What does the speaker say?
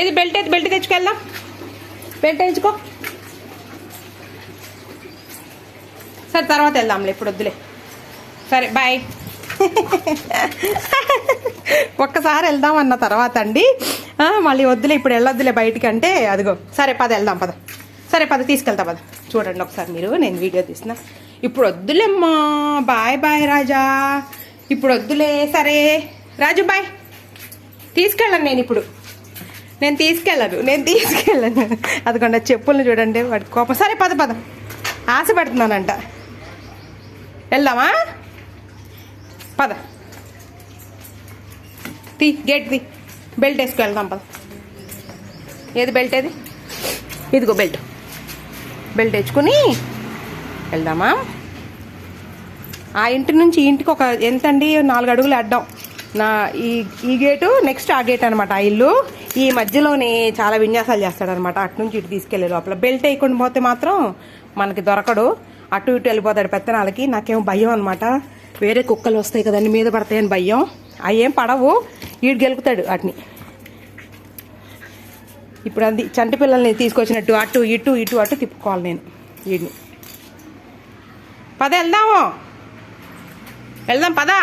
ఏది బెల్ట్ అయితే belt తెచ్చుకెళ్దాం. Belt వేయించుకో. సరే తర్వాత వెళ్దాంలే ఇప్పుడు వద్దులే. సరే బాయ్. ఒక్కసారి వెళ్దాం అన్న తర్వాత అండి. మళ్ళీ వద్దులే ఇప్పుడు వెళ్ళొద్దులే బయటికి అంటే అదిగో. సరే పద వెళ్దాం పద. సరే పద తీసుకెళ్తా పద. చూడండి ఒకసారి మీరు నేను వీడియో తీసిన ఇప్పుడు వద్దులేమ్మా. Bye bye Raja. ఇప్పుడు వద్దులే సరే. రాజు బాయ్. తీసుకెళ్ళను నేను ఇప్పుడు. నేను తీసుకెళ్ళను నేను తీసుకెళ్ళను. అదిగోండి చెప్పులను చెప్పుల్ని చూడండి. వాడి కోపం. సరే పద పద. ఆశ పెడుతున్నానంట. వెళ్దామా? పద. తీ గేట్ తీ. బెల్ట్ వేసుకు వెళ్దాం పద. ఏది బెల్ట్ ఏది? ఇదిగో బెల్ట్. బెల్ట్ వేసుకుని వెళ్దామా? ఆ ఇంటి నుంచి ఇంటికి ఒక ఎంత అండి నాలుగు అడుగులు అడ్డాం. నా ఈ ఈ గేటు నెక్స్ట్ ఆ గేట్ అనమాట ఆ ఇల్లు. ఈ మధ్యలోనే చాలా విన్యాసాలు చేస్తాడనమాట అటు నుంచి ఇటు తీసుకెళ్ళే లోపల. బెల్ట్ వేయకుండా పోతే మాత్రం మనకి దొరకడు. అటు ఇటు వెళ్ళిపోతాడు పెత్తనాలకి. నాకేమో భయం అనమాట వేరే కుక్కలు వస్తాయి కదండి మీద పడతాయని భయం. అవి ఏం పడవు. ఈడు గెలుపుతాడు వాటిని. ఇప్పుడు అది చంటి పిల్లల్ని తీసుకొచ్చినట్టు అటు ఇటు ఇటు అటు తిప్పుకోవాలి నేను వీడిని పద వెళ్దాము. వెళ్దాం పదా.